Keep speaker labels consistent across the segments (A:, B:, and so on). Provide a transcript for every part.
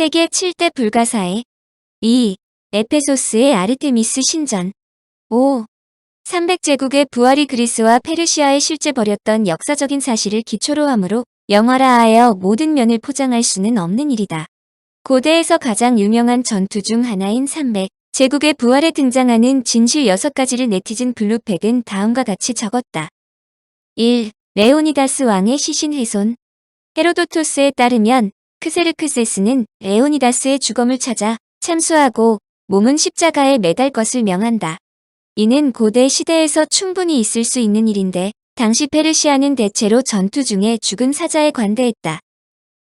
A: 세계 7대 불가사의 2. 에페소스의 아르테미스 신전 5. 300제국의 부활이 그리스와 페르시아에 실제 벌였던 역사적인 사실을 기초로 하므로 영화라하여 모든 면을 포장할 수는 없는 일이다. 고대에서 가장 유명한 전투 중 하나인 300. 제국의 부활에 등장하는 진실 6가지를 네티즌 블루팩은 다음과 같이 적었다. 1. 레오니다스 왕의 시신 훼손 헤로도토스에 따르면 크세르크세스는 레오니다스의 주검을 찾아 참수하고 몸은 십자가에 매달 것을 명한다. 이는 고대 시대에서 충분히 있을 수 있는 일인데 당시 페르시아는 대체로 전투 중에 죽은 사자에 관대했다.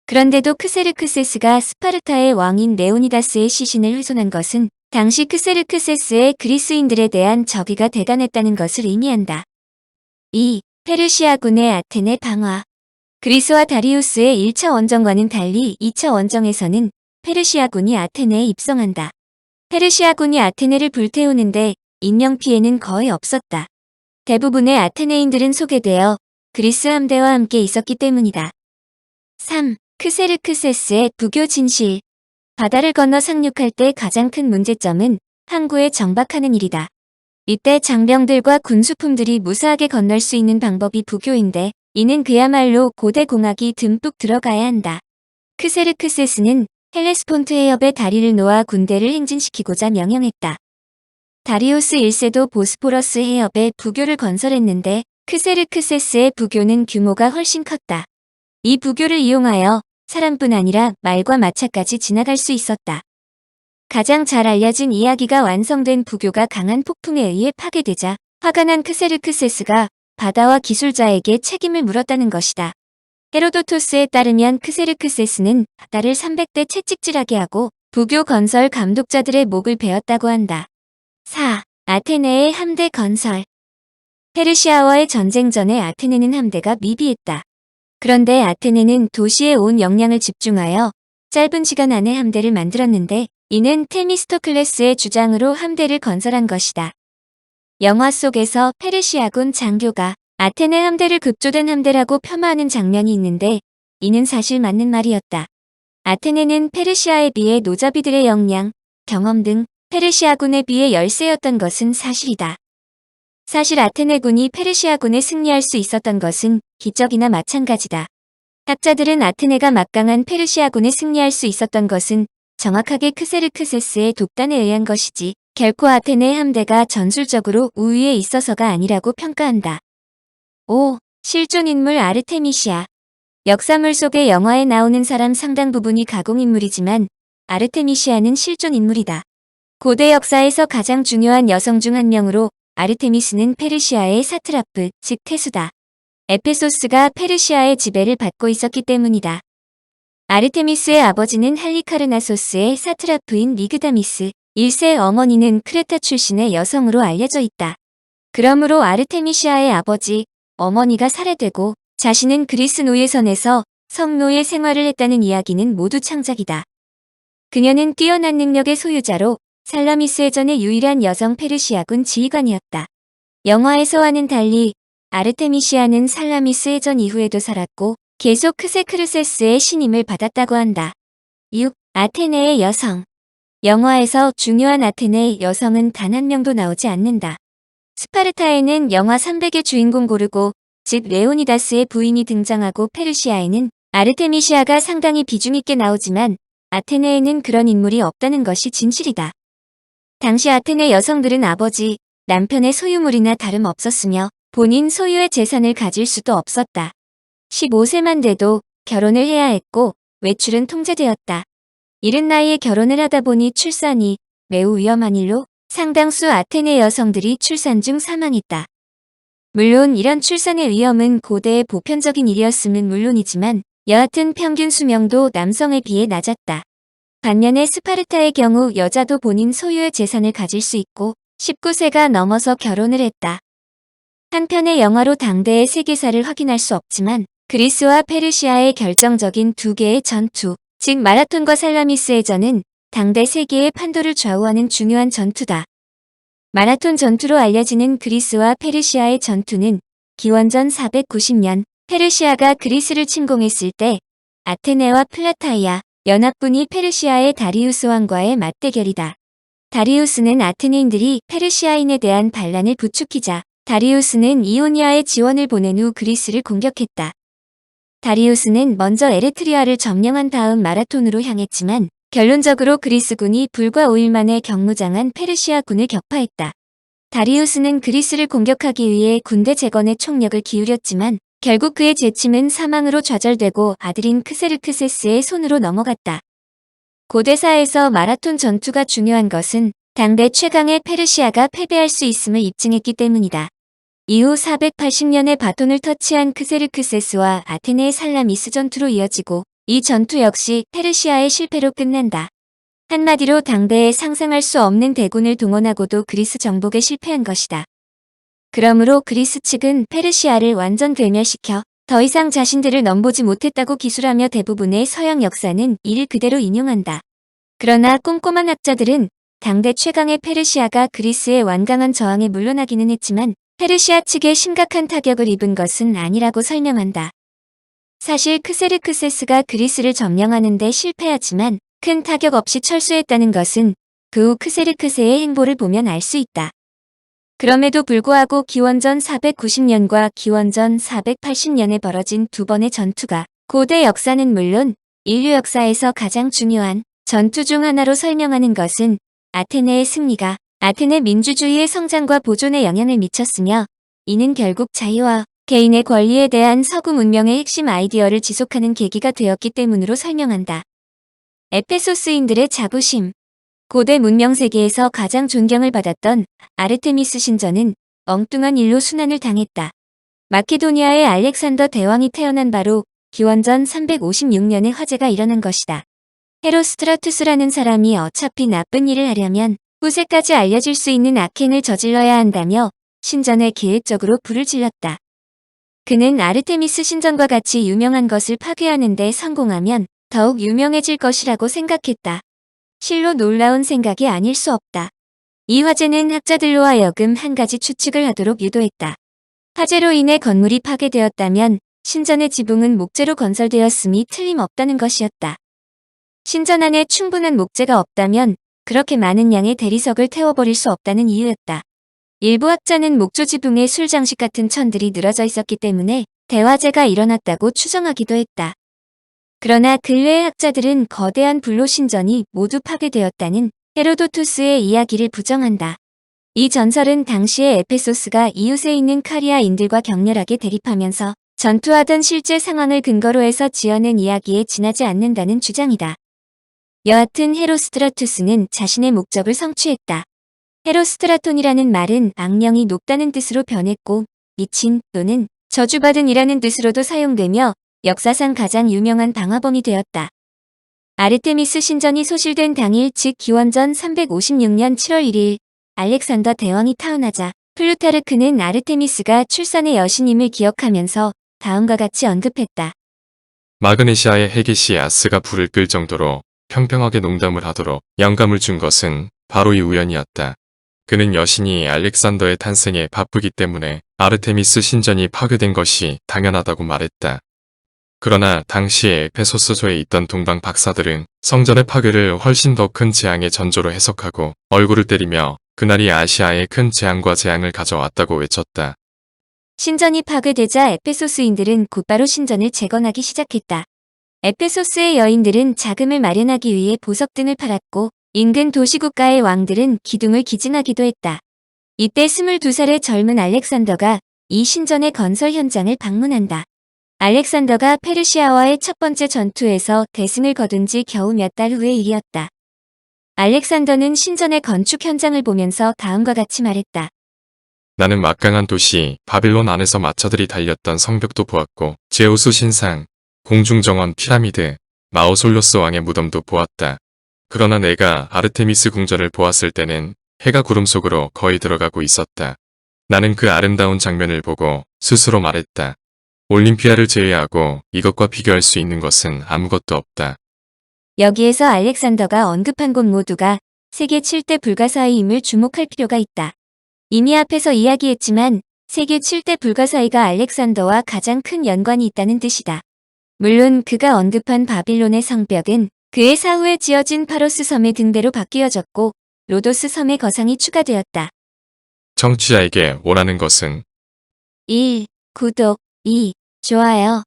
A: 그런데도 크세르크세스가 스파르타의 왕인 레오니다스의 시신을 훼손한 것은 당시 크세르크세스의 그리스인들에 대한 적의가 대단했다는 것을 의미한다. 2. 페르시아군의 아테네 방화 그리스와 다리우스의 1차 원정과는 달리 2차 원정에서는 페르시아군이 아테네에 입성한다. 페르시아군이 아테네를 불태우는데 인명피해는 거의 없었다. 대부분의 아테네인들은 소개되어 그리스 함대와 함께 있었기 때문이다. 3. 크세르크세스의 부교 진실 바다를 건너 상륙할 때 가장 큰 문제점은 항구에 정박하는 일이다. 이때 장병들과 군수품들이 무사하게 건널 수 있는 방법이 부교인데 이는 그야말로 고대 공학이 듬뿍 들어가야 한다. 크세르크세스는 헬레스폰트 해협에 다리를 놓아 군대를 행진시키고자 명령했다. 다리우스 1세도 보스포러스 해협에 부교를 건설했는데 크세르크세스의 부교는 규모가 훨씬 컸다. 이 부교를 이용하여 사람뿐 아니라 말과 마차까지 지나갈 수 있었다. 가장 잘 알려진 이야기가 완성된 부교가 강한 폭풍에 의해 파괴되자 화가 난 크세르크세스가 바다와 기술자에게 책임을 물었다는 것이다. 헤로도토스에 따르면 크세르크세스는 바다를 300대 채찍질하게 하고 부교 건설 감독자들의 목을 베었다고 한다. 4. 아테네의 함대 건설 페르시아와의 전쟁 전에 아테네는 함대가 미비했다. 그런데 아테네는 도시에 온 역량을 집중하여 짧은 시간 안에 함대를 만들었는데 이는 테미스토클레스의 주장으로 함대를 건설한 것이다. 영화 속에서 페르시아군 장교가 아테네 함대를 급조된 함대라고 폄하하는 장면이 있는데 이는 사실 맞는 말이었다. 아테네는 페르시아에 비해 노자비들의 역량, 경험 등 페르시아군에 비해 열세였던 것은 사실이다. 사실 아테네군이 페르시아군에 승리할 수 있었던 것은 기적이나 마찬가지다. 학자들은 아테네가 막강한 페르시아군에 승리할 수 있었던 것은 정확하게 크세르크세스의 독단에 의한 것이지 결코 아테네 함대가 전술적으로 우위에 있어서가 아니라고 평가한다. 5. 실존 인물 아르테미시아 역사물 속의 영화에 나오는 사람 상당 부분이 가공인물이지만 아르테미시아는 실존 인물이다. 고대 역사에서 가장 중요한 여성 중 한 명으로 아르테미스는 페르시아의 사트라프, 즉 태수다. 에페소스가 페르시아의 지배를 받고 있었기 때문이다. 아르테미스의 아버지는 할리카르나소스의 사트라프인 리그다미스, 1세 어머니는 크레타 출신의 여성으로 알려져 있다. 그러므로 아르테미시아의 아버지, 어머니가 살해되고 자신은 그리스 노예선에서 성노예 생활을 했다는 이야기는 모두 창작이다. 그녀는 뛰어난 능력의 소유자로 살라미스 해전의 유일한 여성 페르시아군 지휘관이었다. 영화에서와는 달리 아르테미시아는 살라미스 해전 이후에도 살았고 계속 크세크르세스의 신임을 받았다고 한다. 6. 아테네의 여성 영화에서 중요한 아테네의 여성은 단 한 명도 나오지 않는다. 스파르타에는 영화 300의 주인공 고르고 즉 레오니다스의 부인이 등장하고 페르시아에는 아르테미시아가 상당히 비중 있게 나오지만 아테네에는 그런 인물이 없다는 것이 진실이다. 당시 아테네 여성들은 아버지, 남편의 소유물이나 다름없었으며 본인 소유의 재산을 가질 수도 없었다. 15세만 돼도 결혼을 해야 했고 외출은 통제되었다. 이른 나이에 결혼을 하다 보니 출산이 매우 위험한 일로 상당수 아테네 여성들이 출산 중 사망했다. 물론 이런 출산의 위험은 고대의 보편적인 일이었음은 물론이지만 여하튼 평균 수명도 남성에 비해 낮았다. 반면에 스파르타의 경우 여자도 본인 소유의 재산을 가질 수 있고 19세가 넘어서 결혼을 했다. 한편의 영화로 당대의 세계사를 확인할 수 없지만 그리스와 페르시아의 결정적인 두 개의 전투, 즉 마라톤과 살라미스의 전은 당대 세계의 판도를 좌우하는 중요한 전투다. 마라톤 전투로 알려지는 그리스와 페르시아의 전투는 기원전 490년 페르시아가 그리스를 침공했을 때 아테네와 플라타이아, 연합군이 페르시아의 다리우스 왕과의 맞대결이다. 다리우스는 아테네인들이 페르시아인에 대한 반란을 부추기자 다리우스는 이오니아에 지원을 보낸 후 그리스를 공격했다. 다리우스는 먼저 에레트리아를 점령한 다음 마라톤으로 향했지만 결론적으로 그리스군이 불과 5일 만에 경무장한 페르시아군을 격파했다. 다리우스는 그리스를 공격하기 위해 군대 재건에 총력을 기울였지만 결국 그의 재침은 사망으로 좌절되고 아들인 크세르크세스의 손으로 넘어갔다. 고대사에서 마라톤 전투가 중요한 것은 당대 최강의 페르시아가 패배할 수 있음을 입증했기 때문이다. 이후 480년에 바톤을 터치한 크세르크세스와 아테네의 살라미스 전투로 이어지고 이 전투 역시 페르시아의 실패로 끝난다. 한마디로 당대에 상상할 수 없는 대군을 동원하고도 그리스 정복에 실패한 것이다. 그러므로 그리스 측은 페르시아를 완전 괴멸시켜 더 이상 자신들을 넘보지 못했다고 기술하며 대부분의 서양 역사는 이를 그대로 인용한다. 그러나 꼼꼼한 학자들은 당대 최강의 페르시아가 그리스의 완강한 저항에 물러나기는 했지만 페르시아 측에 심각한 타격을 입은 것은 아니라고 설명한다. 사실 크세르크세스가 그리스를 점령하는 데 실패하지만 큰 타격 없이 철수했다는 것은 그 후 크세르크세의 행보를 보면 알 수 있다. 그럼에도 불구하고 기원전 490년과 기원전 480년에 벌어진 두 번의 전투가 고대 역사는 물론 인류 역사에서 가장 중요한 전투 중 하나로 설명하는 것은 아테네의 승리가 아테네 민주주의의 성장과 보존에 영향을 미쳤으며 이는 결국 자유와 개인의 권리에 대한 서구 문명의 핵심 아이디어를 지속하는 계기가 되었기 때문으로 설명한다. 에페소스인들의 자부심 고대 문명 세계에서 가장 존경을 받았던 아르테미스 신전은 엉뚱한 일로 순환을 당했다. 마케도니아의 알렉산더 대왕이 태어난 바로 기원전 356년에 화재가 일어난 것이다. 헤로스트라투스라는 사람이 어차피 나쁜 일을 하려면 후세까지 알려질 수 있는 악행을 저질러야 한다며 신전에 계획적으로 불을 질렀다. 그는 아르테미스 신전과 같이 유명한 것을 파괴하는 데 성공하면 더욱 유명해질 것이라고 생각했다. 실로 놀라운 생각이 아닐 수 없다. 이 화재는 학자들로 하여금 한 가지 추측을 하도록 유도했다. 화재로 인해 건물이 파괴되었다면 신전의 지붕은 목재로 건설되었음이 틀림없다는 것이었다. 신전 안에 충분한 목재가 없다면 그렇게 많은 양의 대리석을 태워버릴 수 없다는 이유였다. 일부 학자는 목조 지붕에 술 장식 같은 천들이 늘어져 있었기 때문에 대화재가 일어났다고 추정하기도 했다. 그러나 근래의 학자들은 거대한 불로 신전이 모두 파괴되었다는 헤로도투스의 이야기를 부정한다. 이 전설은 당시의 에페소스가 이웃에 있는 카리아인들과 격렬하게 대립하면서 전투하던 실제 상황을 근거로 해서 지어낸 이야기에 지나지 않는다는 주장이다. 여하튼 헤로스트라투스는 자신의 목적을 성취했다. 헤로스트라톤이라는 말은 악령이 높다는 뜻으로 변했고 미친 또는 저주받은 이라는 뜻으로도 사용되며 역사상 가장 유명한 방화범이 되었다. 아르테미스 신전이 소실된 당일 즉 기원전 356년 7월 1일 알렉산더 대왕이 타운하자 플루타르크는 아르테미스가 출산의 여신임을 기억하면서 다음과 같이 언급했다.
B: 마그네시아의 헤게시아스가 불을 끌 정도로 평평하게 농담을 하도록 영감을 준 것은 바로 이 우연이었다. 그는 여신이 알렉산더의 탄생에 바쁘기 때문에 아르테미스 신전이 파괴된 것이 당연하다고 말했다. 그러나 당시에 에페소스소에 있던 동방 박사들은 성전의 파괴를 훨씬 더 큰 재앙의 전조로 해석하고 얼굴을 때리며 그날이 아시아에 큰 재앙과 재앙을 가져왔다고 외쳤다.
A: 신전이 파괴되자 에페소스인들은 곧바로 신전을 재건하기 시작했다. 에페소스의 여인들은 자금을 마련하기 위해 보석 등을 팔았고 인근 도시국가의 왕들은 기둥을 기증하기도 했다. 이때 22살의 젊은 알렉산더가 이 신전의 건설 현장을 방문한다. 알렉산더가 페르시아와의 첫 번째 전투에서 대승을 거둔 지 겨우 몇 달 후의 일이었다. 알렉산더는 신전의 건축 현장을 보면서 다음과 같이 말했다.
B: 나는 막강한 도시 바빌론 안에서 마차들이 달렸던 성벽도 보았고 제우스 신상, 공중정원 피라미드, 마오솔로스 왕의 무덤도 보았다. 그러나 내가 아르테미스 궁전을 보았을 때는 해가 구름 속으로 거의 들어가고 있었다. 나는 그 아름다운 장면을 보고 스스로 말했다. 올림피아를 제외하고 이것과 비교할 수 있는 것은 아무것도 없다.
A: 여기에서 알렉산더가 언급한 곳 모두가 세계 7대 불가사의임을 주목할 필요가 있다. 이미 앞에서 이야기했지만 세계 7대 불가사의가 알렉산더와 가장 큰 연관이 있다는 뜻이다. 물론 그가 언급한 바빌론의 성벽은 그의 사후에 지어진 파로스 섬의 등대로 바뀌어졌고 로도스 섬의 거상이 추가되었다.
B: 청취자에게 원하는 것은
A: 1. 구독 2. 좋아요